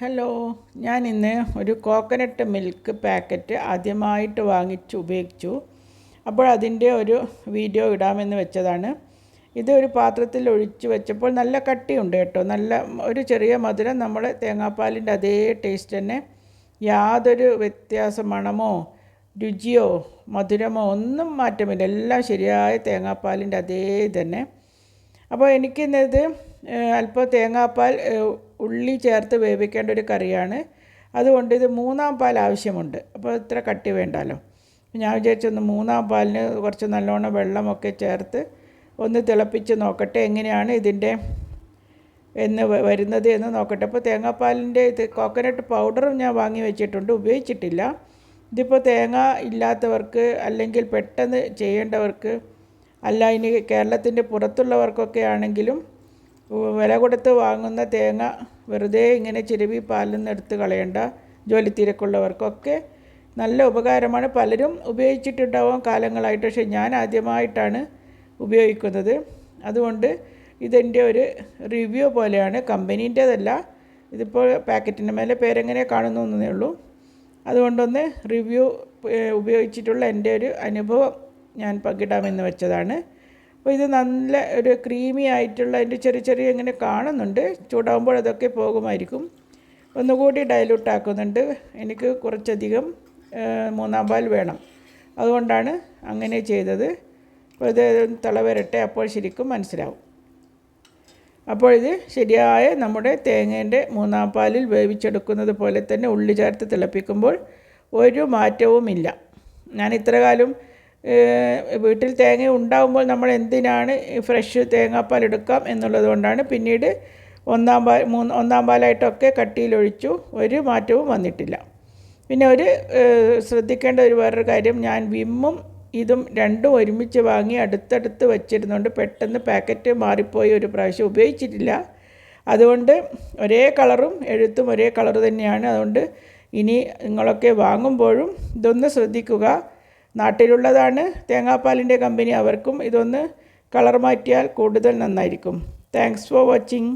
Hello ഞാൻ ഇന്ന് ഒരു കോക്കനട്ട് മിൽക്ക് പാക്കറ്റ് ആദ്യമായിട്ട് വാങ്ങിച്ച് ഉപയോഗിച്ചു. അപ്പോൾ അതിന്റെ ഒരു വീഡിയോ ഇടാമെന്ന് വെച്ചതാണ്. ഇത് ഒരു പാത്രത്തിൽ ഒഴിച്ച് വെച്ചപ്പോൾ നല്ല കട്ടിയുണ്ട് കേട്ടോ. നല്ല ഒരു ചെറിയ മധുരം നമ്മൾ തേങ്ങാപ്പാലിന്റെ അതേ ടേസ്റ്റ് തന്നെ. യാതൊരു വ്യത്യാസ മണമോ രുചിയോ മധുരമോ ഒന്നും മാറ്റമില്ല. എല്ലാം ശരിയായ തേങ്ങാപ്പാലിന്റെ അതേ തന്നെ അപ്പോൾ എനിക്കിന്നത് അല്പം തേങ്ങാപ്പാൽ ഉള്ളി ചേർത്ത് വേവിക്കേണ്ട ഒരു കറിയാണ്. അതുകൊണ്ട് ഇത് മൂന്നാം പാൽ ആവശ്യമുണ്ട്. അപ്പോൾ ഇത്ര കട്ടി വേണ്ടല്ലോ. ഞാൻ വിചാരിച്ചൊന്ന് മൂന്നാം പാലിന് കുറച്ച് നല്ലോണം വെള്ളമൊക്കെ ചേർത്ത് ഒന്ന് തിളപ്പിച്ച് നോക്കട്ടെ എങ്ങനെയാണ് ഇതിന്റെ എന്ന് വരുന്നത് എന്ന് നോക്കട്ടെ. അപ്പോൾ തേങ്ങാപ്പാലിന്റെ ഇത് കോക്കനട്ട് പൗഡറും ഞാൻ വാങ്ങി വെച്ചിട്ടുണ്ട്. ഉപയോഗിച്ചിട്ടില്ല. ഇതിപ്പോൾ തേങ്ങ ഇല്ലാത്തവർക്ക് അല്ലെങ്കിൽ പെട്ടെന്ന് ചെയ്യേണ്ടവർക്ക് അല്ല ഇനി കേരളത്തിന്റെ പുറത്തുള്ളവർക്കൊക്കെ ആണെങ്കിലും വില കൊടുത്ത് വാങ്ങുന്ന തേങ്ങ വെറുതെ ഇങ്ങനെ ചിരുവി പാലിൽ നിന്ന് എടുത്ത് കളയേണ്ട ജോലി തിരക്കുള്ളവർക്കൊക്കെ നല്ല ഉപകാരമാണ്. പലരും ഉപയോഗിച്ചിട്ടുണ്ടാവാം കാലങ്ങളായിട്ട്. പക്ഷേ ഞാൻ ആദ്യമായിട്ടാണ് ഉപയോഗിക്കുന്നത്. അതുകൊണ്ട് ഇതിന്റെ ഒരു റിവ്യൂ പോലെയാണ്. കമ്പനീന്റേതല്ല. ഇതിപ്പോൾ പാക്കറ്റിന്റെ മേലെ പേരെങ്ങനെ കാണുന്നു എന്നേ ഉള്ളൂ. അതുകൊണ്ടൊന്ന് റിവ്യൂ ഉപയോഗിച്ചിട്ടുള്ള എന്റെ ഒരു അനുഭവം ഞാൻ പങ്കിടാമെന്ന് വെച്ചതാണ്. അപ്പോൾ ഇത് നല്ല ഒരു ക്രീമി ആയിട്ടുള്ള അതിന്റെ ചെറിയ ചെറിയ ഇങ്ങനെ കാണുന്നുണ്ട്. ചൂടാകുമ്പോൾ അതൊക്കെ പോകുമായിരിക്കും. ഒന്നുകൂടി ഡയലൂട്ട് ആക്കുന്നുണ്ട്. എനിക്ക് കുറച്ചധികം മൂന്നാം പാൽ വേണം. അതുകൊണ്ടാണ് അങ്ങനെ ചെയ്തത്. അപ്പോൾ ഇത് തിളവരട്ടെ അപ്പോൾ ശരിക്കും മനസ്സിലാവും. അപ്പോൾ ഇത് ശരിയായ നമ്മുടെ തേങ്ങേന്റെ മൂന്നാം പാലിൽ വേവിച്ചെടുക്കുന്നത് പോലെ തന്നെ ഉള്ളി ചേർത്ത് തിളപ്പിക്കുമ്പോൾ ഒരു മാറ്റവുമില്ല. ഞാൻ ഇത്ര കാലം ഏഹ്, വീട്ടിൽ തേങ്ങ ഉണ്ടാകുമ്പോൾ നമ്മൾ എന്തിനാണ് ഫ്രഷ് തേങ്ങാപ്പാൽ എടുക്കാം എന്നുള്ളത് കൊണ്ടാണ് പിന്നീട് ഒന്നാം പാൽ മൂന്ന് ഒന്നാം പാലായിട്ടൊക്കെ കട്ടിയിലൊഴിച്ചു ഒരു മാറ്റവും വന്നിട്ടില്ല. പിന്നെ ഒരു ശ്രദ്ധിക്കേണ്ട ഒരു വേറൊരു കാര്യം ഞാൻ വിമ്മും ഇതും രണ്ടും ഒരുമിച്ച് വാങ്ങി അടുത്തടുത്ത് വച്ചിരുന്നുകൊണ്ട് പെട്ടെന്ന് പാക്കറ്റ് മാറിപ്പോയി ഒരു പ്രാവശ്യം ഉപയോഗിച്ചിട്ടില്ല. അതുകൊണ്ട് ഒരേ കളറും എഴുത്തും ഒരേ കളർ തന്നെയാണ്. അതുകൊണ്ട് ഇനി നിങ്ങളൊക്കെ വാങ്ങുമ്പോഴും ഇതൊന്ന് ശ്രദ്ധിക്കുക. നാട്ടിലുള്ളതാണ് തേങ്ങാപ്പാലിന്റെ കമ്പനി അവർക്കും ഇതൊന്ന് കളർ മാറ്റിയാൽ കൂടുതൽ നന്നായിരിക്കും. Thanks for watching